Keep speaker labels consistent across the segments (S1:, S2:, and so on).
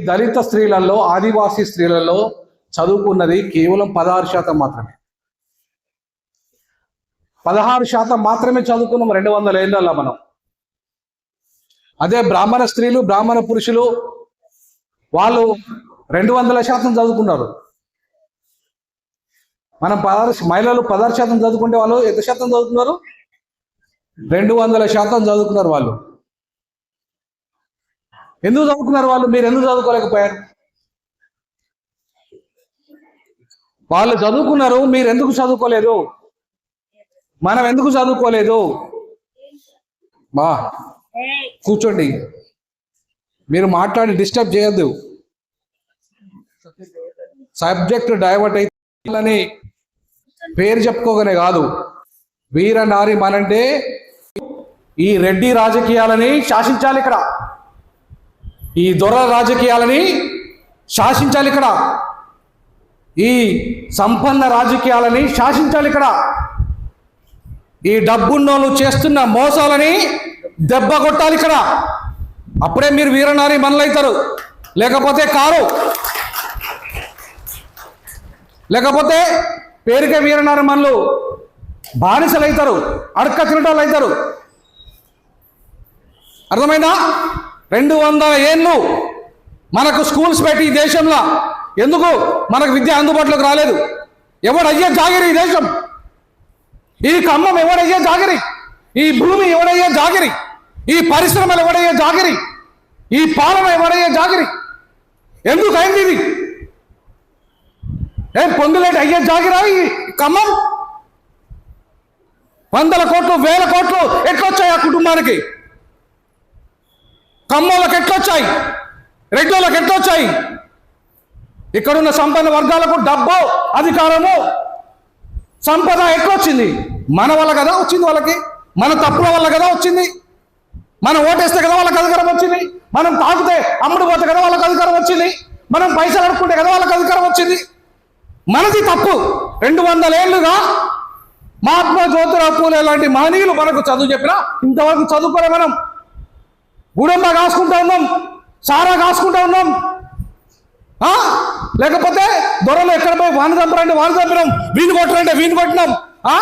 S1: దళిత స్త్రీలలో ఆదివాసీ స్త్రీలలో చదువుకున్నది కేవలం పదహారు శాతం మాత్రమే. పదహారు శాతం మాత్రమే చదువుకున్నాం రెండు వందల ఏళ్ళల్లో మనం. అదే బ్రాహ్మణ స్త్రీలు బ్రాహ్మణ పురుషులు వాళ్ళు రెండు వందల శాతం చదువుకున్నారు. మనం పదహారు మహిళలు పదహారు శాతం చదువుకుంటే వాళ్ళు ఎంత శాతం చదువుకున్నారు? రెండు వందల శాతం చదువుకున్నారు వాళ్ళు. ఎందుకు చదువుకున్నారు వాళ్ళు? మీరు ఎందుకు చదువుకోలేకపోయారు? వాళ్ళు చదువుకున్నారు మీరు ఎందుకు చదువుకోలేదు? మనం ఎందుకు చదువుకోలేదు? బా కూర్చోండి. మీరు మాట్లాడి డిస్టర్బ్ చేయొద్దు. సబ్జెక్ట్ డైవర్ట్ అయితే పేరు చెప్పుకోగానే కాదు. వీర నారి మనంటే ఈ రెడ్డి రాజకీయాలని శాసించాలి ఇక్కడ. ఈ దొర రాజకీయాలని శాసించాలి ఇక్కడ. ఈ సంపన్న రాజకీయాలని శాసించాలి ఇక్కడ. ఈ డబ్బున్నోళ్ళు చేస్తున్న మోసాలని దెబ్బ కొట్టాలి ఇక్కడ. అప్పుడే మీరు వీరనారి మనలైతారు. లేకపోతే కారు. లేకపోతే పేరుకే వీరనారి మనలు బానిసలు అవుతారు అడక్క తినటాలు అవుతారు అర్థమైందా? రెండు వందల ఏళ్ళు మనకు స్కూల్స్ పెట్టి ఈ దేశంలో. ఎందుకు? మనకు విద్య అందుబాటులోకి రాలేదు. ఎవడయ్యే జాగిరి ఈ దేశం? ఈ ఖమ్మం ఎవడయ్యే జాగిరి? ఈ భూమి ఎవడయ్యే జాగిరి? ఈ పరిశ్రమలు ఎవడయ్యే జాగిరి? ఈ పాలన ఎవడయ్యే జాగిరి? ఎందుకు అయింది ఇది? ఏం పొందులేటి అయ్యే జాగిరా ఈ ఖమ్మం? వందల కోట్లు వేల కోట్లు ఎట్లొచ్చాయి ఆ కుటుంబానికి? కమ్మోళ్ళకి ఎట్లొచ్చాయి? రెడ్డోళ్ళకి ఎట్లొచ్చాయి? ఇక్కడున్న సంపన్న వర్గాలకు డబ్బు అధికారము సంపద ఎట్లొచ్చింది? మన వల్ల కదా వచ్చింది వాళ్ళకి? మన తప్పుల వల్ల కదా వచ్చింది? మనం ఓటేస్తే కదా వాళ్ళకి అధికారం వచ్చింది? మనం తాగితే అమ్ముడు పోతే కదా వాళ్ళకి అధికారం వచ్చింది? మనం పైసలు అడుక్కుంటే కదా వాళ్ళకి అధికారం వచ్చింది? మనది తప్పు. రెండు వందల ఏళ్ళుగా మహాత్మా జ్యోతిరావు పూలే లాంటి మహనీయులు మనకు చదువు చెప్పినా ఇంతవరకు చదువుకోలే మనం. గుడమ్మ కాసుకుంటా ఉన్నాం సారా కాసుకుంటా ఉన్నాం. లేకపోతే దొరలు ఎక్కడ పోయి వాన చంపరండి వాన చంపినాం వీని కొట్టరంటే వీని కొట్టినాం. ఆ?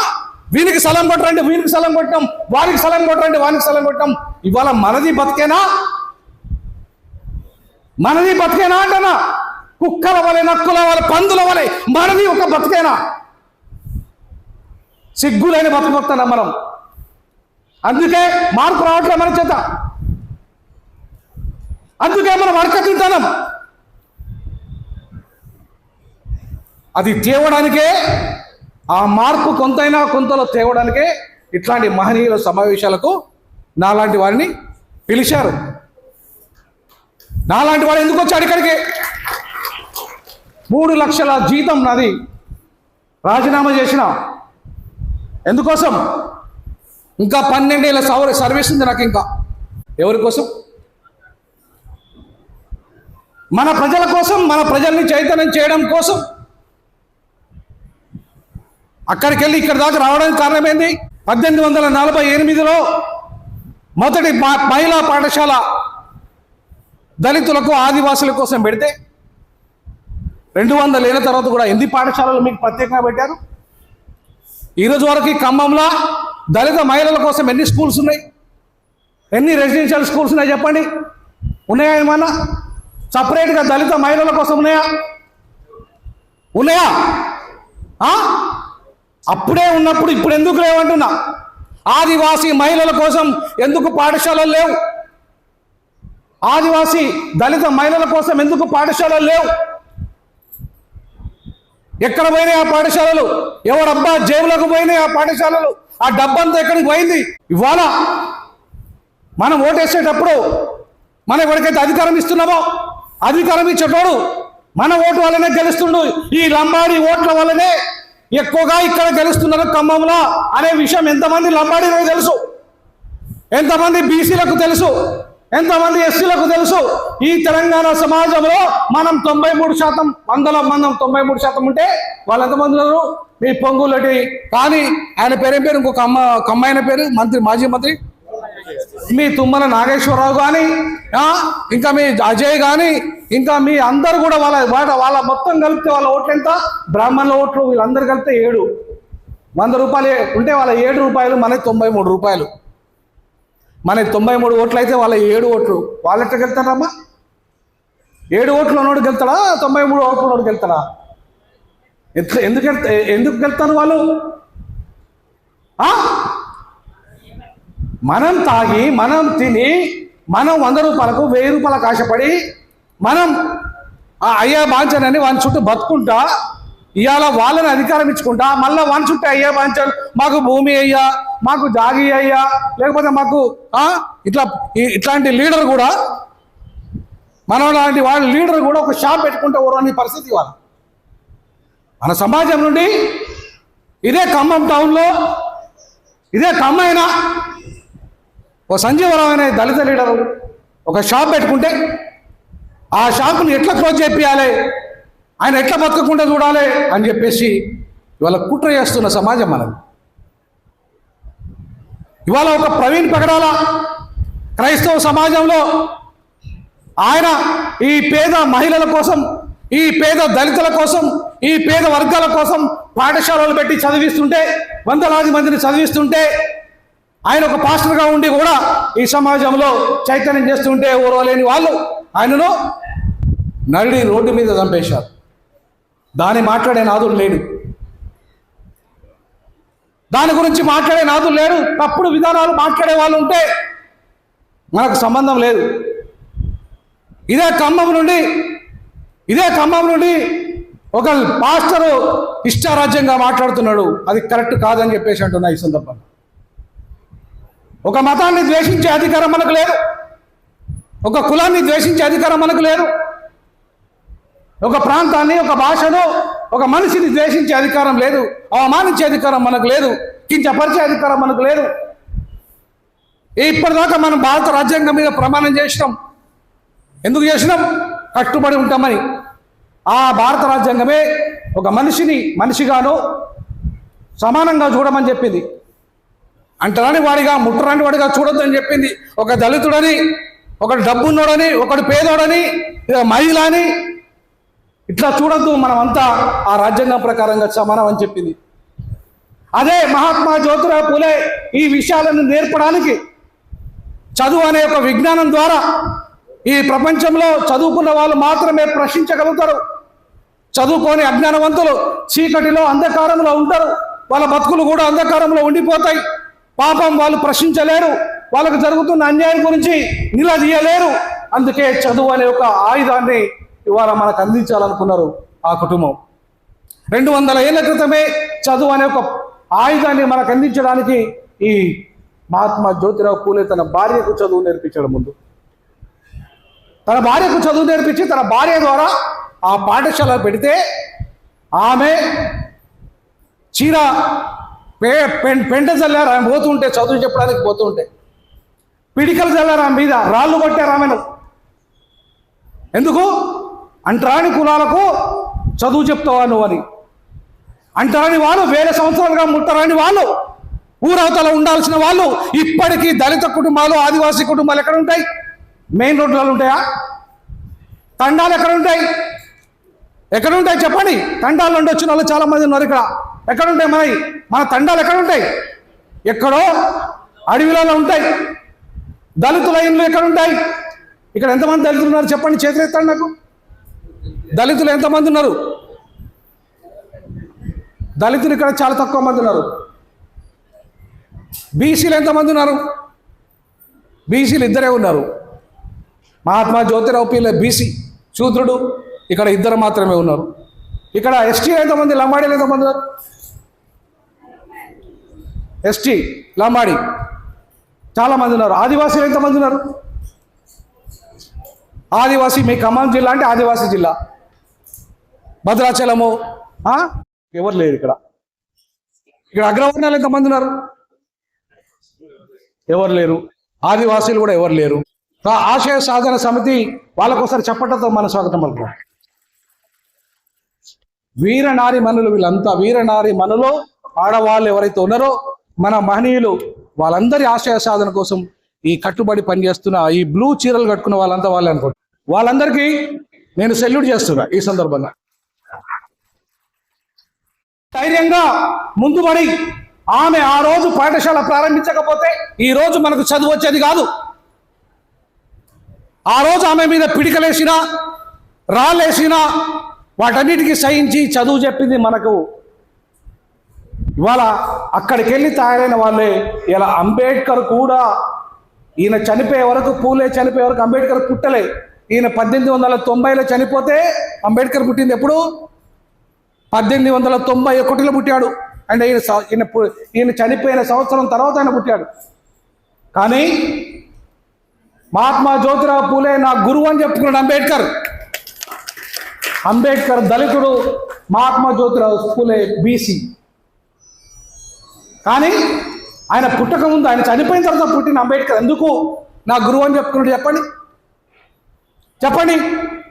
S1: వీనికి స్థలం కొట్టరండి వీనికి స్థలం కొట్టినాం. వానికి స్థలం కొట్టరండి వానికి స్థలం కొట్టినాం. ఇవాళ మనది బతికేనా? మనది బతికేనా అంటనా? కుక్కల వలె నక్కుల వలె పందుల వలె మనది ఒక బతికేనా? సిగ్గులైన బతుకుతున్నాం మనం. అందుకే మార్పు రావట్లే మన చేత. అందుకే మనం అడక తింటాం అది తేవడానికే ఆ మార్పు కొంతైనా కొంతలో తేవడానికే ఇట్లాంటి మహనీయుల సమావేశాలకు నాలాంటి వారిని పిలిచారు. నాలాంటి వాడు ఎందుకు వచ్చాడు ఇక్కడికి? మూడు లక్షల జీతం నాది. రాజీనామా చేసిన. ఎందుకోసం? ఇంకా పన్నెండేళ్ళ సౌర సర్వీస్ ఉంది నాకు ఇంకా. ఎవరి కోసం? మన ప్రజల కోసం మన ప్రజల్ని చైతన్యం చేయడం కోసం. అక్కడికి వెళ్ళి ఇక్కడ దాకా రావడానికి కారణమైంది? పద్దెనిమిది వందల నలభై ఎనిమిదిలో మొదటి మహిళా పాఠశాల దళితులకు ఆదివాసుల కోసం పెడితే రెండు వందల ఏళ్ళ తర్వాత కూడా ఎన్ని పాఠశాలలు మీకు ప్రత్యేకంగా పెట్టారు? ఈరోజు వరకు ఖమ్మంలో దళిత మహిళల కోసం ఎన్ని స్కూల్స్ ఉన్నాయి? ఎన్ని రెసిడెన్షియల్ స్కూల్స్ ఉన్నాయి చెప్పండి? ఉన్నాయా ఏమన్నా? సపరేట్గా దళిత మహిళల కోసం ఉన్నాయా? ఉన్నాయా? ఆ? అప్పుడే ఉన్నప్పుడు ఇప్పుడు ఎందుకు లేవంటున్నా? ఆదివాసీ మహిళల కోసం ఎందుకు పాఠశాలలు లేవు? ఆదివాసీ దళిత మహిళల కోసం ఎందుకు పాఠశాలలు లేవు? ఎక్కడ పోయినాయి ఆ పాఠశాలలు? ఎవడబ్బా జేబులకు పోయినాయి ఆ పాఠశాలలు? ఆ డబ్బంతా ఎక్కడికి పోయింది? ఇవాళ మనం ఓటేసేటప్పుడు మనం ఎవరికైతే అధికారం ఇస్తున్నామో అధికారం ఇచ్చేటోడు మన ఓటు వల్లనే గెలుస్తుండు. ఈ లంబాడి ఓట్ల వల్లనే ఎక్కువగా ఇక్కడ గెలుస్తున్నారు ఖమ్మంలో అనే విషయం ఎంతమంది లంబాడీలకు తెలుసు? ఎంతమంది బీసీలకు తెలుసు? ఎంతమంది ఎస్సీలకు తెలుసు? ఈ తెలంగాణ సమాజంలో మనం తొంభై మూడు శాతం వందల మందం తొంభై మూడు శాతం ఉంటే వాళ్ళు ఎంతమంది ఉన్నారు? మీ పొంగులటి కానీ ఆయన పేరేం పేరు? ఇంకొక అమ్మ ఒక అమ్మాయిన పేరు? మంత్రి మాజీ మంత్రి? మీ తుమ్మల నాగేశ్వరరావు కానీ ఇంకా మీ అజయ్ కానీ ఇంకా మీ అందరు కూడా వాళ్ళ వాళ్ళ వాళ్ళ మొత్తం కలిపితే వాళ్ళ ఓట్లు ఎంత? బ్రాహ్మణుల ఓట్లు వీళ్ళందరూ కలిపితే ఏడు. వంద రూపాయలు ఉంటే వాళ్ళ ఏడు రూపాయలు మనకి తొంభై మూడు రూపాయలు. మనకి తొంభై మూడు ఓట్లు అయితే వాళ్ళ ఏడు ఓట్లు. వాళ్ళ ఎట్లా గెలుతారమ్మా? ఏడు ఓట్లు ఉన్నోడు గెలుతాడా? తొంభై మూడు ఓట్లు ఉన్నోడు గెలుతాడా? ఎట్లా ఎందుకు ఎందుకు గెలుతారు వాళ్ళు? మనం తాగి మనం తిని మనం వంద రూపాయలకు వెయ్యి రూపాయలకు ఆశపడి మనం ఆ అయ్యా బాంచనని వాని చుట్టూ బతుకుంటా ఇవాళ వాళ్ళని అధికారం ఇచ్చుకుంటా మళ్ళీ వాని చుట్టూ అయ్యా బాంచలు మాకు భూమి అయ్యా మాకు జాగి అయ్యా లేకపోతే మాకు ఇట్లా ఇట్లాంటి లీడర్ కూడా మనం లాంటి వాళ్ళ లీడర్ కూడా ఒక షాప్ పెట్టుకుంటే ఊరని పరిస్థితి ఇవాళ. మన సమాజం నుండి ఇదే ఖమ్మం టౌన్లో ఇదే ఖమ్మైనా ఓ సంజీవరావు అనే దళిత లీడరు ఒక షాప్ పెట్టుకుంటే ఆ షాపుని ఎట్లా క్లోజ్ చేపియాలి? ఆయన ఎట్లా బతకకుండా చూడాలి? అని చెప్పేసి ఇవాళ కుట్ర చేస్తున్న సమాజం మనది. ఇవాళ ఒక ప్రవీణ్ పగడాల క్రైస్తవ సమాజంలో ఆయన ఈ పేద మహిళల కోసం ఈ పేద దళితుల కోసం ఈ పేద వర్గాల కోసం పాఠశాలలు పెట్టి చదివిస్తుంటే వందలాది మందిని చదివిస్తుంటే ఆయన ఒక పాస్టర్గా ఉండి కూడా ఈ సమాజంలో చైతన్యం చేస్తుంటే ఓర్వలేని వాళ్ళు ఆయనను నడి రోడ్డు మీద చంపేశారు. దాన్ని మాట్లాడే నాదుడు లేడు. దాని గురించి మాట్లాడే నాదుడు లేడు. తప్పుడు విధానాలు మాట్లాడే వాళ్ళు ఉంటే మనకు సంబంధం లేదు. ఇదే ఖమ్మం నుండి ఇదే ఖమ్మం నుండి ఒక పాస్టరు ఇష్టారాజ్యంగా మాట్లాడుతున్నాడు. అది కరెక్ట్ కాదని చెప్పేసి అంటున్నా ఈ సందర్భంగా ఒక మతాన్ని ద్వేషించే అధికారం మనకు లేదు. ఒక కులాన్ని ద్వేషించే అధికారం మనకు లేదు. ఒక ప్రాంతాన్ని ఒక భాషను ఒక మనిషిని ద్వేషించే అధికారం లేదు. అవమానించే అధికారం మనకు లేదు. కించపరిచే అధికారం మనకు లేదు. ఇప్పటిదాకా మనం భారత రాజ్యాంగం మీద ప్రమాణం చేసినాం. ఎందుకు చేసినాం? కట్టుబడి ఉంటామని. ఆ భారత రాజ్యాంగమే ఒక మనిషిని మనిషిగాను సమానంగా చూడమని చెప్పింది. అంటరాని వాడిగా ముట్టరాని వాడిగా చూడొద్దని చెప్పింది. ఒక దళితుడని ఒకడు డబ్బున్నోడని ఒకడు పేదోడని మహిళ అని ఇట్లా చూడొద్దు మనమంతా ఆ రాజ్యాంగం ప్రకారంగా సమానం అని చెప్పింది. అదే మహాత్మా జ్యోతిరావు పూలే ఈ విషయాలను నేర్పడానికి చదువు అనే ఒక విజ్ఞానం ద్వారా ఈ ప్రపంచంలో చదువుకున్న వాళ్ళు మాత్రమే ప్రశ్నించగలుగుతారు. చదువుకోని అజ్ఞానవంతులు చీకటిలో అంధకారంలో ఉంటారు. వాళ్ళ బతుకులు కూడా అంధకారంలో ఉండిపోతాయి. పాపం వాళ్ళు ప్రశ్నించలేరు. వాళ్ళకు జరుగుతున్న అన్యాయం గురించి నిలదీయలేరు అందుకే చదువు అనే ఒక ఆయుధాన్ని ఇవాళ మనకు అందించాలనుకున్నారు ఆ కుటుంబం. రెండు వందల ఏళ్ళ క్రితమే చదువు అనే ఒక ఆయుధాన్ని మనకు అందించడానికి ఈ మహాత్మా జ్యోతిరావు పూలే తన భార్యకు చదువు నేర్పించడం ముందు. తన భార్యకు చదువు నేర్పించి తన భార్య ద్వారా ఆ పాఠశాల పెడితే ఆమె చీర పె పెంట చల్లారు ఆమె పోతుంటే చదువు చెప్పడానికి పోతుంటే. పిడికలు చల్లారు ఆమె మీద రాళ్ళు కొట్టారు ఆమెను ఎందుకు? అంటరాని కులాలకు చదువు చెప్తావా నువ్వు అని. అంటరాని వాళ్ళు వేల సంవత్సరాలుగా ముట్టరాని వాళ్ళు ఊరవతల ఉండాల్సిన వాళ్ళు ఇప్పటికీ దళిత కుటుంబాలు ఆదివాసీ కుటుంబాలు ఎక్కడ ఉంటాయి? మెయిన్ రోడ్లలో ఉంటాయా? తండాలు ఎక్కడ ఉంటాయి? ఎక్కడ ఉంటాయి చెప్పండి? తండాలు నుండి వచ్చిన వాళ్ళు చాలా మంది ఉన్నారు ఇక్కడ. ఎక్కడ ఉంటాయి మన తండాలు ఎక్కడ ఉంటాయి ఎక్కడో అడవిలలో ఉంటాయి. దళితుల ఇండ్లు ఎక్కడ ఉంటాయి ఇక్కడ ఎంతమంది దళితులు ఉన్నారు చెప్పండి చేతులెత్తాడు నాకు. దళితులు ఎంతమంది ఉన్నారు? దళితులు ఇక్కడ చాలా తక్కువ మంది ఉన్నారు. బీసీలు ఎంతమంది ఉన్నారు? బీసీలు ఇద్దరే ఉన్నారు. మహాత్మా జ్యోతిరావు పిల్ల బీసీ శూద్రుడు ఇక్కడ ఇద్దరు మాత్రమే ఉన్నారు. ఇక్కడ ఎస్టీ ఎంతమంది లంబాడీలు ఎంతమంది ఉన్నారు? ఎస్టీ లంబాడి. చాలా మంది ఉన్నారు. ఆదివాసీలు ఎంతమంది ఉన్నారు? ఆదివాసీ మీ ఖమ్మం జిల్లా అంటే ఆదివాసీ జిల్లా. భద్రాచలము ఆ? ఎవరు లేరు ఇక్కడ? ఇక్కడ అగ్రవర్ణాలు ఎంతమంది ఉన్నారు? ఎవరు లేరు? ఆదివాసీలు కూడా ఎవరు లేరు? ఆశయ సాధన సమితి వాళ్ళకోసారి చెప్పటంతో మన స్వాగతం పలుకుతాం వీరనారి మనులు వీళ్ళంతా. వీరనారి మనులు ఆడవాళ్ళు ఎవరైతే ఉన్నారో మన మహనీయులు వాళ్ళందరి ఆశయ సాధన కోసం ఈ కట్టుబడి పనిచేస్తున్న ఈ బ్లూ చీరలు కట్టుకున్న వాళ్ళంతా వాళ్ళే అనుకోండి వాళ్ళందరికీ నేను సెల్యూట్ చేస్తున్నా ఈ సందర్భంగా. ధైర్యంగా ముందుబడి ఆమె ఆ రోజు పాఠశాల ప్రారంభించకపోతే ఈ రోజు మనకు చదువు వచ్చేది కాదు. ఆ రోజు ఆమె మీద పిడికలేసిన రాళ్ళేసిన వాటన్నిటికీ సహించి చదువు చెప్పింది మనకు ఇవాళ అక్కడికి వెళ్ళి తయారైన వాళ్ళే ఇలా అంబేద్కర్ కూడా ఈయన చనిపోయే వరకు పూలే చనిపోయే వరకు అంబేద్కర్ పుట్టలే. ఈయన పద్దెనిమిది వందల తొంభైలో చనిపోతే అంబేద్కర్ పుట్టింది ఎప్పుడు? పద్దెనిమిది వందల తొంభై ఒకటిలో పుట్టాడు. అంటే ఈయన స- ఈయన ఈయన చనిపోయిన సంవత్సరం తర్వాత ఆయన పుట్టాడు. కానీ మహాత్మా జ్యోతిరావు పూలే నా గురువు అని చెప్పుకున్నాడు అంబేద్కర్ అంబేద్కర్ దళితుడు మహాత్మా జ్యోతిరావు పూలే బీసీ కానీ ఆయన పుట్టక ముందు ఆయన చనిపోయిన తర్వాత పుట్టిన అంబేద్కర్ ఎందుకు? నా గురువు అని చెప్పుకున్నాడు చెప్పండి. చెప్పండి.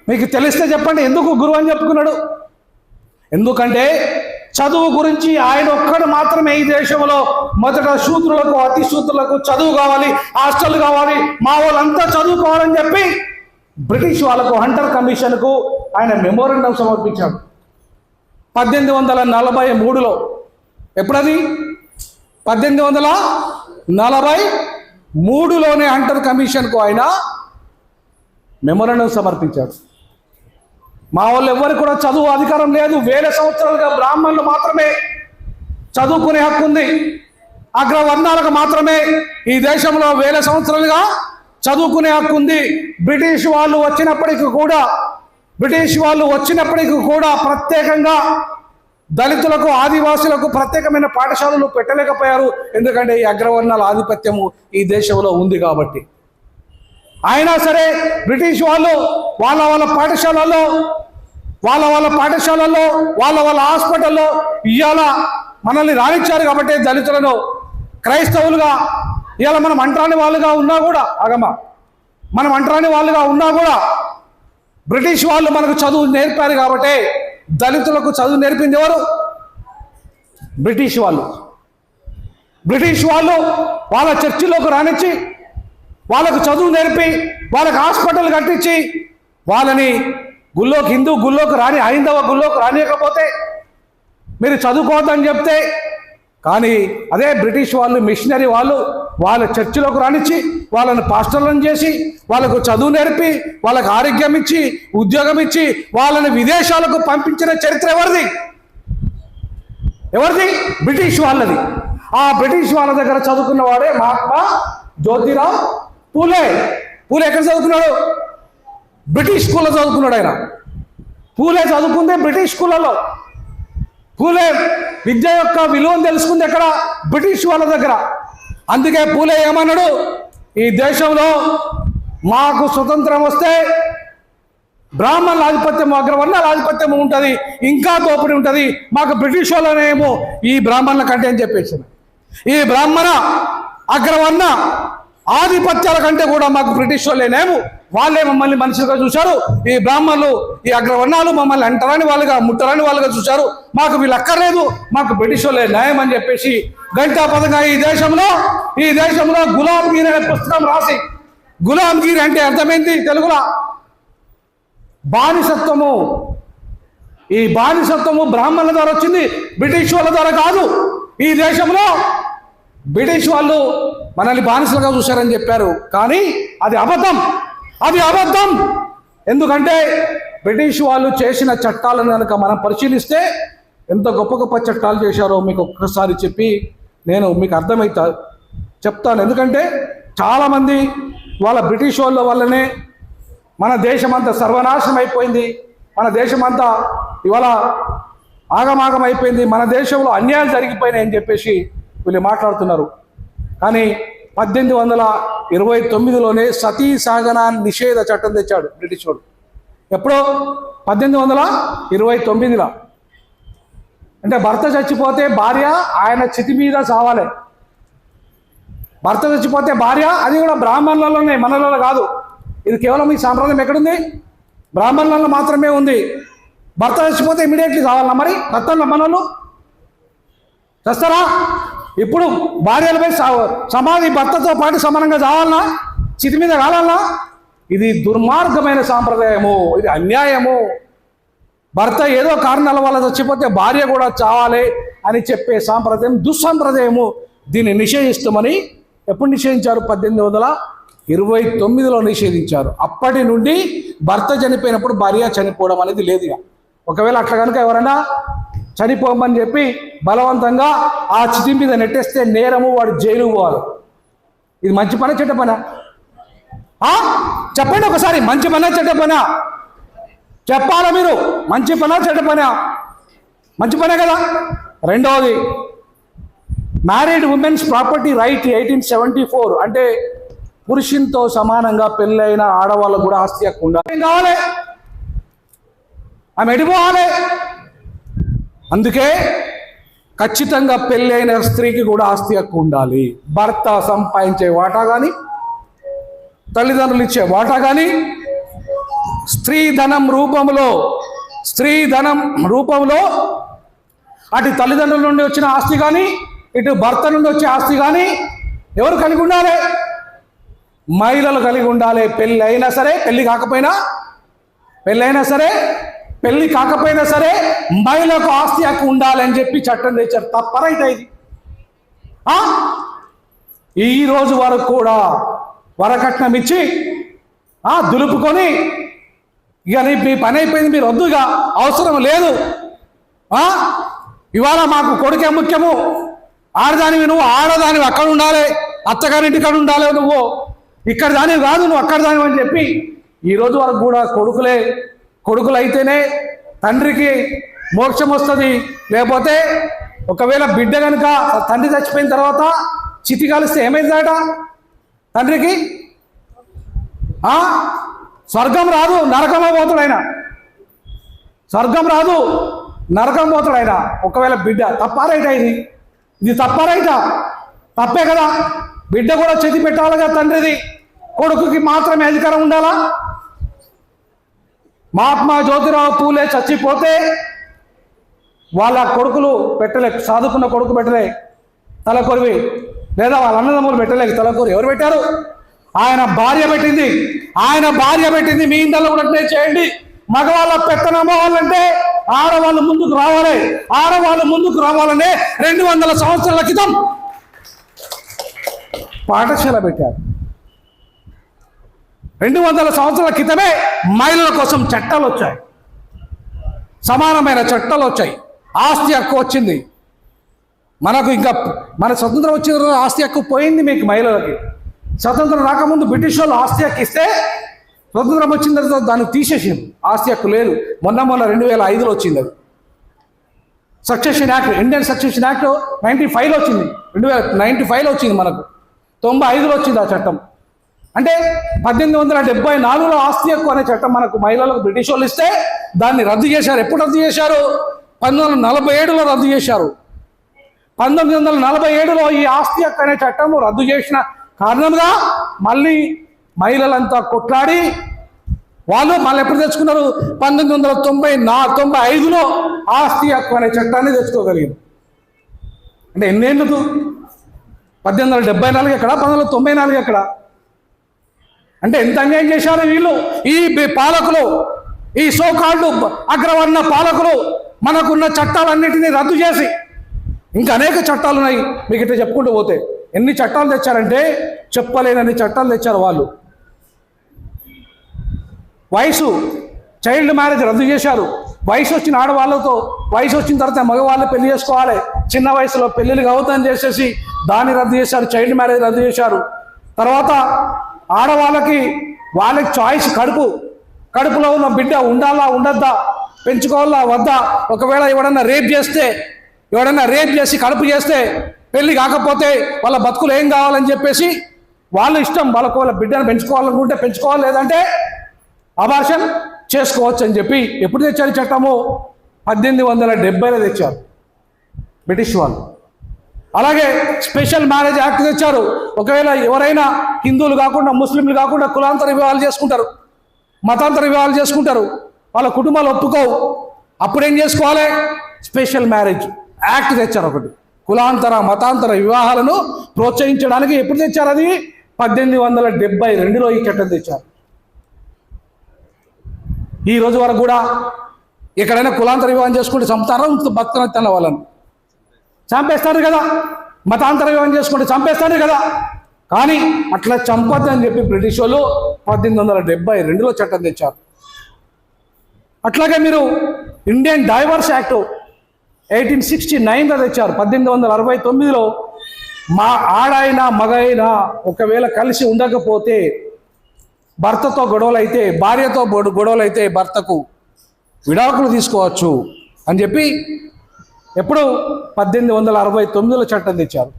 S1: మీకు తెలిస్తే చెప్పండి ఎందుకు గురువు అని చెప్పుకున్నాడు? ఎందుకంటే చదువు గురించి ఆయన ఒక్కడు మాత్రమే ఈ దేశంలో మొదట శూద్రులకు అతి శూద్రులకు చదువు కావాలి హాస్టల్ కావాలి మా వాళ్ళంతా చదువుకోవాలని చెప్పి బ్రిటిష్ వాళ్ళకు హంటర్ కమిషన్కు ఆయన మెమోరండం సమర్పించాడు. పద్దెనిమిది వందల నలభై మూడులో ఎప్పుడది? పద్దెనిమిది వందల నలభై మూడులోనే హంటర్ కమిషన్కు ఆయన మెమోరండం సమర్పించాడు. మా వాళ్ళు ఎవరికి కూడా చదువు అధికారం లేదు. వేల సంవత్సరాలుగా బ్రాహ్మణులు మాత్రమే చదువుకునే హక్కు ఉంది. అగ్రవర్ణాలకు మాత్రమే ఈ దేశంలో వేల సంవత్సరాలుగా చదువుకునే హక్కు ఉంది. బ్రిటిష్ వాళ్ళు వచ్చినప్పటికీ కూడా బ్రిటిష్ వాళ్ళు వచ్చినప్పటికీ కూడా ప్రత్యేకంగా దళితులకు ఆదివాసులకు ప్రత్యేకమైన పాఠశాలలు పెట్టలేకపోయారు. ఎందుకంటే ఈ అగ్రవర్ణాల ఆధిపత్యము ఈ దేశంలో ఉంది కాబట్టి. అయినా సరే బ్రిటిష్ వాళ్ళు వాళ్ళ వాళ్ళ పాఠశాలలో వాళ్ళ వాళ్ళ పాఠశాలలో వాళ్ళ వాళ్ళ హాస్పిటల్లో ఇవాళ మనల్ని రాణించారు కాబట్టి దళితులను క్రైస్తవులుగా ఇవాళ మనం అంటరాని వాళ్ళుగా ఉన్నా కూడా అగమ మనం అంటరాని వాళ్ళుగా ఉన్నా కూడా బ్రిటిష్ వాళ్ళు మనకు చదువు నేర్పారు కాబట్టి దళితులకు చదువు నేర్పింది ఎవరు? బ్రిటిష్ వాళ్ళు. బ్రిటిష్ వాళ్ళు వాళ్ళ చర్చిలోకి రానిచ్చి వాళ్ళకు చదువు నేర్పి వాళ్ళకి హాస్పిటల్ కట్టించి వాళ్ళని గుళ్ళోకి హిందూ గుళ్ళోకి రాని హైందవ గుళ్ళోకి రానియకపోతే మీరు చదువుకోవద్దని చెప్తే కానీ అదే బ్రిటిష్ వాళ్ళు మిషనరీ వాళ్ళు వాళ్ళ చర్చిలోకి రానిచ్చి వాళ్ళని పాస్టర్లను చేసి వాళ్ళకు చదువు నేర్పి వాళ్ళకు ఆరోగ్యం ఇచ్చి ఉద్యోగం ఇచ్చి వాళ్ళని విదేశాలకు పంపించిన చరిత్ర ఎవరిది? ఎవరిది? బ్రిటిష్ వాళ్ళది. ఆ బ్రిటిష్ వాళ్ళ దగ్గర చదువుకున్న వాడే మహాత్మా జ్యోతిరావు పూలే. పూలే ఎక్కడ చదువుకున్నాడు? బ్రిటిష్ స్కూల్లో చదువుకున్నాడు ఆయన. పూలే చదువుకుంది బ్రిటిష్ స్కూళ్ళలో. పూలే విద్య యొక్క విలువను తెలుసుకుంది ఎక్కడ? బ్రిటిష్ వాళ్ళ దగ్గర. అందుకే పూలే ఏమన్నాడు? ఈ దేశంలో మాకు స్వతంత్రం వస్తే బ్రాహ్మణుల ఆధిపత్యం అగ్రవర్ణాల ఆధిపత్యం ఉంటుంది ఇంకా దోపిడి ఉంటుంది. మాకు బ్రిటిష్ వాళ్ళనేమో ఈ బ్రాహ్మణుల కంటే అని చెప్పేసి ఈ బ్రాహ్మణ అగ్రవర్ణ ఆధిపత్యాల కంటే కూడా మాకు బ్రిటిష్ వాళ్ళేనేము వాళ్ళే మమ్మల్ని మనుషులుగా చూశారు. ఈ బ్రాహ్మణులు ఈ అగ్రవర్ణాలు మమ్మల్ని అంటరాని వాళ్ళుగా ముట్టరాని వాళ్ళుగా చూశారు. మాకు వీళ్ళు అక్కర్లేదు. మాకు బ్రిటిష్ వాళ్ళే న్యాయం అని చెప్పేసి గంటా పదంగా ఈ దేశంలో ఈ దేశంలో గులాంగీర్ అనే పుస్తకం రాసి గులాంగీర్ అంటే అర్థమైంది తెలుగులో? బానిసత్వము. ఈ బానిసత్వము బ్రాహ్మణుల ద్వారా వచ్చింది బ్రిటిష్ వాళ్ళ ద్వారా కాదు. ఈ దేశంలో బ్రిటిష్ వాళ్ళు మనల్ని బానిసలుగా చూశారని చెప్పారు. కానీ అది అబద్ధం. అది అబద్ధం. ఎందుకంటే బ్రిటిష్ వాళ్ళు చేసిన చట్టాలను కనుక మనం పరిశీలిస్తే ఎంత గొప్ప గొప్ప చట్టాలు చేశారో మీకు ఒక్కసారి చెప్పి నేను మీకు అర్థమవుతా చెప్తాను. ఎందుకంటే చాలామంది వాళ్ళ బ్రిటిష్ వాళ్ళ వల్లనే మన దేశమంతా సర్వనాశనం అయిపోయింది. మన దేశమంతా ఇవాళ ఆగమాగం అయిపోయింది మన దేశంలో అన్యాయాలు జరిగిపోయినాయి అని చెప్పేసి వీళ్ళు మాట్లాడుతున్నారు. కానీ పద్దెనిమిది వందల ఇరవై తొమ్మిదిలోనే సతీ సాగన నిషేధ చట్టం తెచ్చాడు బ్రిటిష్ వాడు. ఎప్పుడో? పద్దెనిమిది వందల ఇరవై తొమ్మిదిలో. అంటే భర్త చచ్చిపోతే భార్య ఆయన చితి మీద చావాలి భర్త చచ్చిపోతే భార్య అది కూడా బ్రాహ్మణులలోనే మనలలో కాదు. ఇది కేవలం ఈ సాంప్రదాయం ఎక్కడుంది? బ్రాహ్మణులలో మాత్రమే ఉంది. భర్త చచ్చిపోతే ఇమీడియట్లీ కావాలన్నా మరి రక్తంలో మనలు చేస్తారా? ఇప్పుడు భార్యలపై సమాధి భర్తతో పాటు సమానంగా చావాలనా? చితి మీద కావాలనా ఇది దుర్మార్గమైన సాంప్రదాయము ఇది అన్యాయము. భర్త ఏదో కారణాల వల్ల చచ్చిపోతే భార్య కూడా చావాలి అని చెప్పే సాంప్రదాయం దుస్సాంప్రదాయము. దీన్ని నిషేధిస్తామని ఎప్పుడు నిషేధించారు? పద్దెనిమిది వందల ఇరవై తొమ్మిదిలో నిషేధించారు. అప్పటి నుండి భర్త చనిపోయినప్పుడు భార్య చనిపోవడం అనేది లేదు ఒకవేళ అట్లా కనుక ఎవరైనా చనిపోమని చెప్పి బలవంతంగా ఆ చితి మీద నెట్టేస్తే నేరము వాడు జైలు పోవాలి. ఇది మంచి పని చెడ్డ పన? చెప్పండి ఒకసారి మంచి పన చెడ్డ పన? చెప్పాలా మీరు? మంచి పన చెడ్డ పన? మంచి పనే కదా? రెండవది married women's property right eighteen seventy four అంటే పురుషునితో సమానంగా పెళ్ళైన ఆడవాళ్ళకు కూడా ఆస్తి హక్కు ఉండాలి. కావాలి? ఆమె ఎడిపోవాలి అందుకే ఖచ్చితంగా పెళ్ళైన స్త్రీకి కూడా ఆస్తి హక్కు ఉండాలి. భర్త సంపాదించే వాటా కానీ తల్లిదండ్రులు ఇచ్చే వాటా కానీ స్త్రీ ధనం రూపంలో స్త్రీ ధనం రూపంలో అటు తల్లిదండ్రుల నుండి వచ్చిన ఆస్తి కానీ ఇటు భర్త నుండి వచ్చే ఆస్తి కానీ ఎవరు కలిగి ఉండాలి? మహిళలు కలిగి ఉండాలి. పెళ్ళి అయినా సరే పెళ్ళి కాకపోయినా పెళ్ళైనా సరే పెళ్ళి కాకపోయినా సరే మహిళకు ఆస్తి హక్కు ఉండాలని చెప్పి చట్టం తెచ్చారు. తప్పరైతే ఇది. ఆ? ఈ రోజు వరకు కూడా వరకట్నం ఇచ్చి ఆ, దులుపుకొని ఇక నీ మీ పని అయిపోయింది మీరు వద్దుగా అవసరం లేదు. ఇవాళ మాకు కొడుకే ముఖ్యము. ఆడదానివి నువ్వు ఆడదానివి అక్కడ ఉండాలి అత్తగారింటి కాడ ఉండాలి నువ్వు. ఇక్కడ దానివి కాదు నువ్వు అక్కడ దానివి అని చెప్పి ఈ రోజు వరకు కూడా కొడుకులే కొడుకులు అయితేనే తండ్రికి మోక్షం వస్తుంది. లేకపోతే ఒకవేళ బిడ్డ కనుక తండ్రి చచ్చిపోయిన తర్వాత చితి కలిస్తే ఏమైందట? తండ్రికి స్వర్గం రాదు నరకమే పోతాడు ఆయన. స్వర్గం రాదు నరకం పోతాడు ఆయన. ఒకవేళ బిడ్డ తప్పారైట ఇది? ఇది తప్పారైట తప్పే కదా. బిడ్డ కూడా చేతి పెట్టాలిగా తండ్రిది. కొడుకుకి మాత్రమే అధికారం ఉండాలా? మహాత్మా జ్యోతిరావు పూలే చచ్చిపోతే వాళ్ళ కొడుకులు పెట్టలే సాదుకున్న కొడుకు పెట్టలే తలకొరివి. లేదా వాళ్ళ అన్నదమ్ములు పెట్టలేక తలకొరి. ఎవరు పెట్టారు? ఆయన భార్య పెట్టింది. ఆయన భార్య పెట్టింది. మీ ఇంట్లో కూడా అట్లే చేయండి. మగవాళ్ళ పెత్తనమ్మ వాళ్ళంటే ఆడవాళ్ళు ముందుకు రావాలి. ఆడవాళ్ళు ముందుకు రావాలనే రెండు వందల సంవత్సరాల క్రితం పాఠశాల పెట్టారు. రెండు వందల సంవత్సరాల క్రితమే మహిళల కోసం చట్టాలు వచ్చాయి. సమానమైన చట్టాలు వచ్చాయి. ఆస్తి హక్కు వచ్చింది. మనకు ఇంకా మన స్వతంత్రం వచ్చిన తర్వాత ఆస్తి హక్కు పోయింది మీకు మహిళలకి. స్వతంత్రం రాకముందు బ్రిటిష్ వాళ్ళు ఆస్తి హక్కు ఇస్తే స్వతంత్రం వచ్చిన తర్వాత దాన్ని తీసేసింది ఆస్తి హక్కు లేదు. మొన్న మొన్న రెండు వేల ఐదులో వచ్చింది అది. Succession act Indian succession act ninety ఫైవ్లో వచ్చింది. రెండు వేల నైంటీ ఫైవ్లో వచ్చింది మనకు. తొంభై ఐదులో వచ్చింది ఆ చట్టం. అంటే పద్దెనిమిది వందల డెబ్బై నాలుగులో ఆస్తి హక్కు అనే చట్టం మనకు మహిళలకు బ్రిటిష్ వాళ్ళు ఇస్తే దాన్ని రద్దు చేశారు. ఎప్పుడు రద్దు చేశారు? పంతొమ్మిది వందల నలభై ఏడులో రద్దు చేశారు. పంతొమ్మిది వందల నలభై ఏడులో ఈ ఆస్తి హక్కు అనే చట్టం రద్దు చేసిన కారణంగా మళ్ళీ మహిళలంతా కొట్లాడి వాళ్ళు మళ్ళీ ఎప్పుడు తెచ్చుకున్నారు? పంతొమ్మిది వందల తొంభై నా తొంభై ఐదులో ఆస్తి హక్కు అనే చట్టాన్ని తెచ్చుకోగలిగింది. అంటే ఎన్నేళ్ళకు పద్దెనిమిది వందల డెబ్బై నాలుగు ఎక్కడ? పంతొమ్మిది వందల తొంభై నాలుగు ఎక్కడ? అంటే ఎంత అన్యాయం చేశారు వీళ్ళు? ఈ పాలకులు ఈ సోకాళ్ళు అగ్రవర్ణ పాలకులు మనకున్న చట్టాలన్నిటినీ రద్దు చేసి ఇంకా అనేక చట్టాలు ఉన్నాయి మీకు ఇట్లా చెప్పుకుంటూ పోతే ఎన్ని చట్టాలు తెచ్చారంటే చెప్పలేనన్ని చట్టాలు తెచ్చారు వాళ్ళు. వయసు చైల్డ్ మ్యారేజ్ రద్దు చేశారు. వయసు వచ్చిన ఆడవాళ్ళతో వయసు వచ్చిన తర్వాత మగవాళ్ళు పెళ్ళి చేసుకోవాలి. చిన్న వయసులో పెళ్ళిళ్ళు గౌతం చేసేసి దాన్ని రద్దు చేశారు చైల్డ్ మ్యారేజ్ రద్దు చేశారు. తర్వాత ఆడవాళ్ళకి వాళ్ళకి చాయిస్ కడుపు. కడుపులో ఉన్న బిడ్డ ఉండాలా ఉండద్దా? పెంచుకోవాలా వద్దా? ఒకవేళ ఎవడన్నా రేప్ చేస్తే ఎవడన్నా రేప్ చేసి కడుపు చేస్తే పెళ్ళి కాకపోతే వాళ్ళ బతుకులు ఏం కావాలని చెప్పేసి వాళ్ళ ఇష్టం వాళ్ళకు వాళ్ళ బిడ్డను పెంచుకోవాలనుకుంటే పెంచుకోవాలి లేదంటే అబార్షన్ చేసుకోవచ్చు అని చెప్పి ఎప్పుడు తెచ్చారు చట్టము? పద్దెనిమిది వందల డెబ్బైలో తెచ్చారు బ్రిటిష్ వాళ్ళు. అలాగే స్పెషల్ మ్యారేజ్ యాక్ట్ తెచ్చారు. ఒకవేళ ఎవరైనా హిందువులు కాకుండా ముస్లింలు కాకుండా కులాంతర వివాహాలు చేసుకుంటారు. మతాంతర వివాహాలు చేసుకుంటారు. వాళ్ళ కుటుంబాలు ఒప్పుకోవు. అప్పుడేం చేసుకోవాలి? స్పెషల్ మ్యారేజ్ యాక్ట్ తెచ్చారు ఒకటి. కులాంతర మతాంతర వివాహాలను ప్రోత్సహించడానికి ఎప్పుడు తెచ్చారు అది? పద్దెనిమిది వందల డెబ్బై రెండులో ఈ చట్టం తెచ్చారు. ఈ రోజు వరకు కూడా ఎక్కడైనా కులాంతర వివాహం చేసుకుంటే చంపుతారా భక్తుల వాళ్ళను. చంపేస్తారు కదా. మతాంతరగం చేసుకుంటే చంపేస్తారు కదా. కానీ అట్లా చంపద్దు అని చెప్పి బ్రిటిష్ వాళ్ళు పద్దెనిమిది వందల డెబ్బై రెండులో చట్టం తెచ్చారు. అట్లాగే మీరు Indian divorce act eighteen sixty నైన్లో తెచ్చారు. పద్దెనిమిది వందల అరవై తొమ్మిదిలో మా ఆడైనా మగైనా ఒకవేళ కలిసి ఉండకపోతే భర్తతో గొడవలు అయితే భార్యతో గొడ- గొడవలు అయితే భర్తకు విడాకులు తీసుకోవచ్చు అని చెప్పి ఎప్పుడు పద్దెనిమిది వందల అరవై తొమ్మిదిలో చట్టం తెచ్చారు.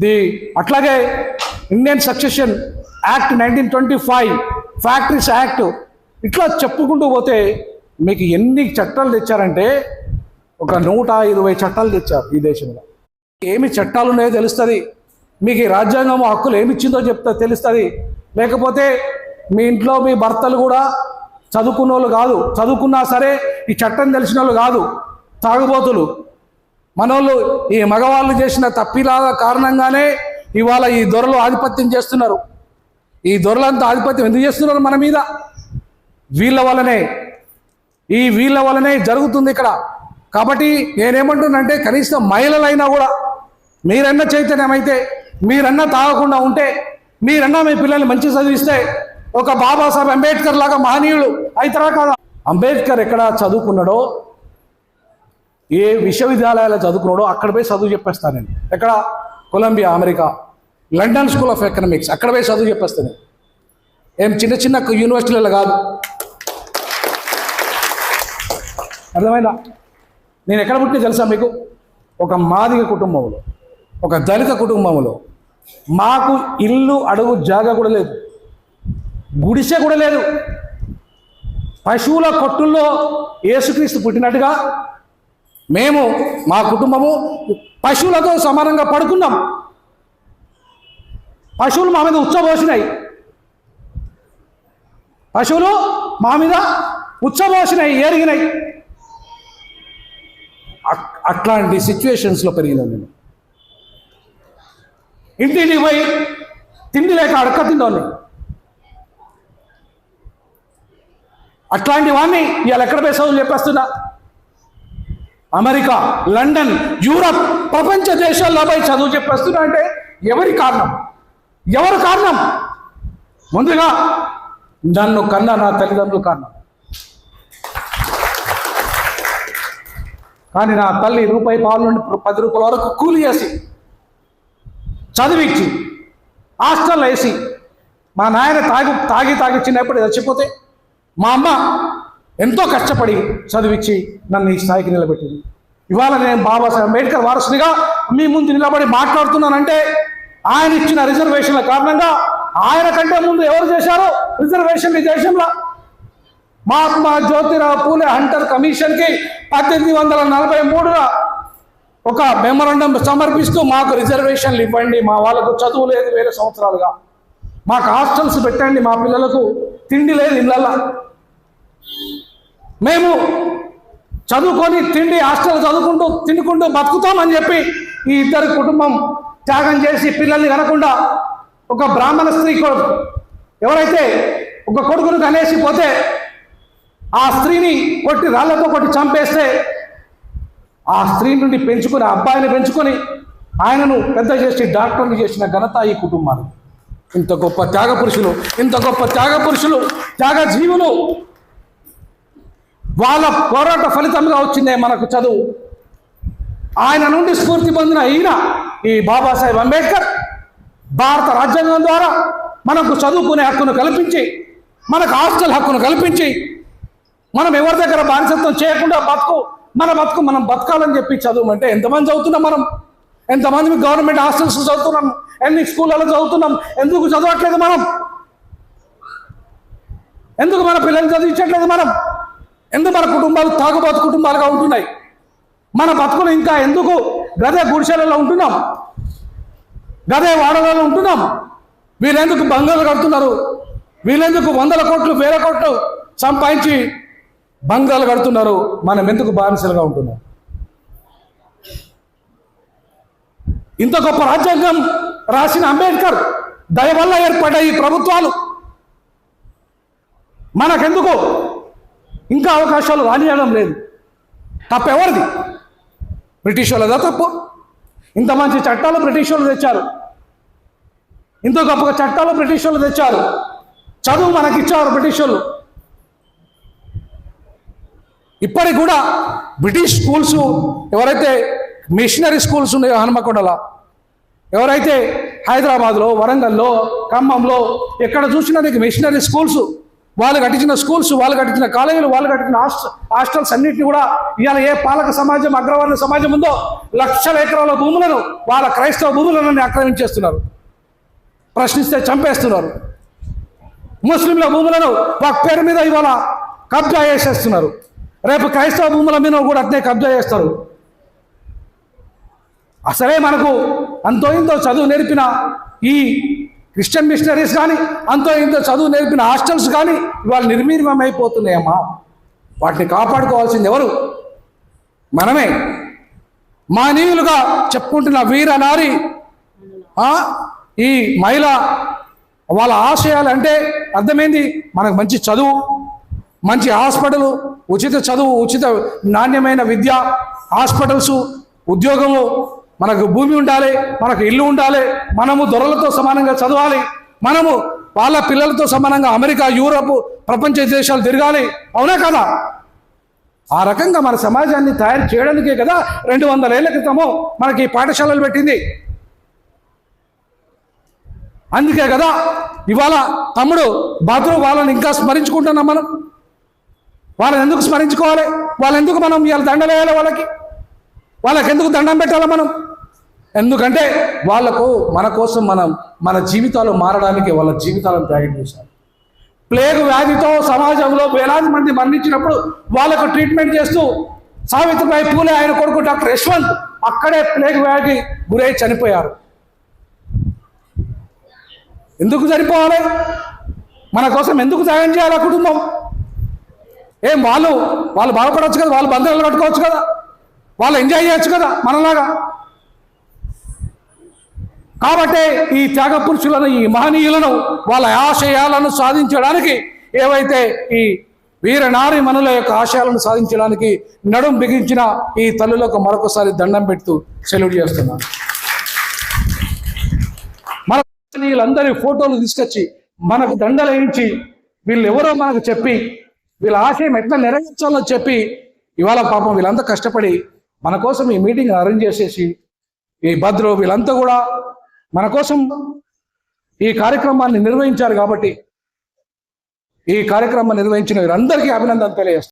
S1: ది అట్లాగే Indian succession act nineteen twenty five factories act ఇట్లా చెప్పుకుంటూ పోతే మీకు ఎన్ని చట్టాలు తెచ్చారంటే ఒక నూట ఇరవై చట్టాలు తెచ్చారు ఈ దేశంలో. ఏమి చట్టాలు ఉన్నాయో తెలుస్తుంది. మీకు ఈ రాజ్యాంగం హక్కులు ఏమి ఇచ్చిందో చెప్తా తెలుస్తుంది. లేకపోతే మీ ఇంట్లో మీ భర్తలు కూడా చదువుకున్న వాళ్ళు కాదు. చదువుకున్నా సరే ఈ చట్టం తెలిసిన వాళ్ళు కాదు. తాగుబోతులు. మనోళ్ళు ఈ మగవాళ్ళు చేసిన తప్పిలాల కారణంగానే ఇవాళ ఈ దొరలు ఆధిపత్యం చేస్తున్నారు. ఈ దొరలంతా ఆధిపత్యం ఎందుకు చేస్తున్నారు మన మీద? వీళ్ళ వల్లనే. ఈ వీళ్ళ వల్లనే జరుగుతుంది ఇక్కడ. కాబట్టి నేనేమంటున్నానంటే కనీసం మహిళలైనా కూడా మీరన్నా చైతన్యం అయితే మీరన్నా తాగకుండా ఉంటే మీరన్నా మీ పిల్లల్ని మంచి చదివిస్తే ఒక బాబాసాహెబ్ అంబేద్కర్ లాగా మహనీయుడు అవుతారా కదా? అంబేద్కర్ ఎక్కడ చదువుకున్నాడో ఏ విశ్వవిద్యాలయాలు చదువుకున్నాడో అక్కడ పోయి చదువు చెప్పేస్తాను నేను. ఎక్కడ? Columbia America. London School of Economics. అక్కడ పోయి చదువు చెప్పేస్తాను నేను. ఏం చిన్న చిన్న యూనివర్సిటీలలో కాదు. అర్థమైందా? నేను ఎక్కడ పుట్టిన తెలుసా మీకు? ఒక మాదిగ కుటుంబంలో ఒక దళిత కుటుంబంలో. మాకు ఇల్లు అడుగు జాగా కూడా లేదు. గుడిసె కూడా లేదు. పశువుల కొట్టుల్లో యేసుక్రీస్తు పుట్టినట్టుగా మేము మా కుటుంబము పశువులతో సమానంగా పడుకున్నాం. పశువులు మా మీద ఉచ్చబోసినాయి. పశువులు మా మీద ఉచ్చబోసినాయి ఎరిగినాయి అట్లాంటి సిచ్యువేషన్స్లో పెరిగినా నేను ఇంటికి పోయి తిండి లేక అడక్క తిండోని అట్లాంటి వాడిని ఇవాళ ఎక్కడ పోయి చదువులు చెప్పేస్తున్నా? అమెరికా లండన్ యూరప్ ప్రపంచ దేశాల్లో పోయి చదువు చెప్పేస్తున్నా అంటే ఎవరి కారణం? ఎవరు కారణం? ముందుగా నన్ను కన్న నా తల్లిదండ్రులు కారణం. కానీ నా తల్లి రూపాయి పాలు నుండి పది రూపాయల వరకు కూలి చేసి చదివించి హాస్టల్లో వేసి మా నాయన తాగి తాగి తాగి చిన్నప్పుడు చచ్చిపోతే మా అమ్మ ఎంతో కష్టపడి చదివించి నన్ను ఈ స్థాయికి నిలబెట్టింది. ఇవాళ నేను బాబాసాహెబ్ అంబేద్కర్ వారసునిగా మీ ముందు నిలబడి మాట్లాడుతున్నానంటే ఆయన ఇచ్చిన రిజర్వేషన్ల కారణంగా ఆయన కంటే ముందు ఎవరు చేశారో? రిజర్వేషన్ ఈ దేశంలో. మహాత్మా జ్యోతిరావు పూలే హంటర్ కమిషన్కి పద్దెనిమిది వందల నలభై మూడున ఒక మెమరాండం సమర్పిస్తూ మాకు రిజర్వేషన్లు ఇవ్వండి మా వాళ్ళకు చదువు లేదు వేరే సంవత్సరాలుగా. మాకు హాస్టల్స్ పెట్టండి మా పిల్లలకు తిండి లేదు ఇళ్ళల్లో. మేము చదువుకొని తిండి హాస్టల్ చదువుకుంటూ తినుకుంటూ బతుకుతామని చెప్పి ఈ ఇద్దరు కుటుంబం త్యాగం చేసి పిల్లల్ని కనకుండా ఒక బ్రాహ్మణ స్త్రీ కొడుకు ఎవరైతే ఒక కొడుకును కనేసి పోతే ఆ స్త్రీని కొట్టి రాళ్ళతో కొట్టి చంపేస్తే ఆ స్త్రీ నుండి పెంచుకొని అబ్బాయిని పెంచుకొని ఆయనను పెద్ద చేసి డాక్టర్ని చేసిన ఘనత ఈ కుటుంబాలు ఇంత గొప్ప త్యాగ పురుషులు ఇంత గొప్ప త్యాగ పురుషులు త్యాగ జీవులు వాళ్ళ పోరాట ఫలితంగా వచ్చిందే మనకు చదువు. ఆయన నుండి స్ఫూర్తి పొందిన ఈయన ఈ బాబాసాహెబ్ అంబేద్కర్ భారత రాజ్యాంగం ద్వారా మనకు చదువుకునే హక్కును కల్పించి మనకు హాస్టల్ హక్కును కల్పించి మనం ఎవరి దగ్గర బానిసత్వం చేయకుండా బతుకు మన బతుకు మనం బతకాలని చెప్పి చదువుమంటే ఎంతమంది చదువుతున్నాం మనం? ఎంతమంది గవర్నమెంట్ హాస్టల్స్ చదువుతున్నాం? ఎన్ని స్కూళ్ళలో చదువుతున్నాం? ఎందుకు చదవట్లేదు మనం? ఎందుకు మన పిల్లల్ని చదివించట్లేదు మనం? ఎందుకు మన కుటుంబాలు తాగుబాతు కుటుంబాలుగా ఉంటున్నాయి? మన బతుకులు ఇంకా ఎందుకు గదే గుడిసెలలో ఉంటున్నాం? గదే వాడలలో ఉంటున్నాం? వీళ్ళెందుకు బంగాలు కడుతున్నారు? వీళ్ళెందుకు వందల కోట్లు వేల కోట్లు సంపాదించి బంగాలు కడుతున్నారు? మనం ఎందుకు బానిసలుగా ఉంటున్నాం? ఇంత గొప్ప రాజ్యాంగం రాసిన అంబేద్కర్ దయవల్ల ఏర్పడ్డ ఈ ప్రభుత్వాలు మనకెందుకు? ఇంకా అవకాశాలు రానియడం లేదు. తప్ప ఎవరిది? బ్రిటిష్ వాళ్ళదా తప్పు? ఇంత మంచి చట్టాలు బ్రిటిష్ వాళ్ళు తెచ్చారు. ఇంత గొప్ప చట్టాలు బ్రిటిష్ వాళ్ళు తెచ్చారు. చదువు మనకిచ్చారు బ్రిటిష్ వాళ్ళు. ఇప్పటికి కూడా బ్రిటిష్ స్కూల్స్ ఎవరైతే మిషనరీ స్కూల్స్ ఉన్నాయో హనుమకొండలో ఎవరైతే హైదరాబాద్లో వరంగల్లో ఖమ్మంలో ఎక్కడ చూసినా నీకు మిషనరీ స్కూల్స్ వాళ్ళు కట్టించిన స్కూల్స్ వాళ్ళు కట్టించిన కాలేజీలు వాళ్ళు కట్టించిన హాస్టల్ హాస్టల్స్ అన్నింటినీ కూడా ఇవాళ ఏ పాలక సమాజం అగ్రవర్ణ సమాజం ఉందో లక్షల ఎకరాల భూములను వాళ్ళ క్రైస్తవ భూములను ఆక్రమించేస్తున్నారు. ప్రశ్నిస్తే చంపేస్తున్నారు. ముస్లింల భూములను ఒక పేరు మీద ఇవాళ కబ్జా చేసేస్తున్నారు. రేపు క్రైస్తవ భూముల మీద కూడా అట్నే కబ్జా చేస్తారు. అసలే మనకు అంతో ఇంతో చదువు నేర్పిన ఈ క్రిస్టియన్ మిషనరీస్ కానీ అంతో ఇంతో చదువు నేర్పిన హాస్టల్స్ కానీ ఇవాళ నిర్మీర్యం అయిపోతున్నాయమ్మా వాటిని కాపాడుకోవాల్సింది ఎవరు? మనమే. మానీయులుగా చెప్పుకుంటున్న వీర నారి ఈ మహిళ వాళ్ళ ఆశయాలు అంటే అర్థమైంది మనకు మంచి చదువు మంచి హాస్పిటల్ ఉచిత చదువు ఉచిత నాణ్యమైన విద్య హాస్పిటల్స్ ఉద్యోగము మనకు భూమి ఉండాలి మనకు ఇల్లు ఉండాలి మనము దొరలతో సమానంగా చదవాలి మనము వాళ్ళ పిల్లలతో సమానంగా అమెరికా యూరప్ ప్రపంచ దేశాలు తిరగాలి. అవునా కదా? ఆ రకంగా మన సమాజాన్ని తయారు చేయడానికే కదా రెండు వందల ఏళ్ళ క్రితము మనకి ఈ పాఠశాలలు పెట్టింది. అందుకే కదా ఇవాళ తమ్ముడు బాత్రూమ్ వాళ్ళని ఇంకా స్మరించుకుంటున్నాం మనం. వాళ్ళని ఎందుకు స్మరించుకోవాలి? వాళ్ళెందుకు ఎందుకు మనం ఇవాళ దండలేయాలి వాళ్ళకి వాళ్ళకి? ఎందుకు దండం పెట్టాలి మనం? ఎందుకంటే వాళ్ళకు మన కోసం మనం మన జీవితాలు మారడానికి వాళ్ళ జీవితాలను త్యాగం చేశారు. ప్లేగ్ వ్యాధితో సమాజంలో వేలాది మంది మరణించినప్పుడు వాళ్ళకు ట్రీట్మెంట్ చేస్తూ సావిత్రిబాయి పూలే ఆయన కొడుకు డాక్టర్ యశ్వంత్ అక్కడే ప్లేగ్ వ్యాధి గురై చనిపోయారు. ఎందుకు చనిపోవాలి? మన కోసం ఎందుకు త్యాగం చేయాలి ఆ కుటుంబం? ఏం వాళ్ళు వాళ్ళు బాగుపడవచ్చు కదా వాళ్ళు బంధువులు కట్టుకోవచ్చు కదా వాళ్ళు ఎంజాయ్ చేయొచ్చు కదా మనలాగా? కాబట్టి ఈ త్యాగ పురుషులను ఈ మహనీయులను వాళ్ళ ఆశయాలను సాధించడానికి ఏవైతే ఈ వీరనారి మనుల యొక్క ఆశయాలను సాధించడానికి నడుం బిగించిన ఈ తల్లులకు మరొకసారి దండం పెడుతూ సెల్యూట్ చేస్తున్నాను మన వీళ్ళందరి ఫోటోలు తీసుకొచ్చి మనకు దండలేయించి వీళ్ళు ఎవరో మనకు చెప్పి వీళ్ళ ఆశయం ఎట్లా నెరవేర్చాలో చెప్పి ఇవాళ పాపం వీళ్ళంతా కష్టపడి మన కోసం ఈ మీటింగ్ అరేంజ్ చేసేసి ఈ భద్రు వీళ్ళంతా కూడా మన కోసం ఈ కార్యక్రమాన్ని నిర్వహించారు కాబట్టి ఈ కార్యక్రమాన్ని నిర్వహించిన వీరందరికీ అభినందన తెలియజేస్తాను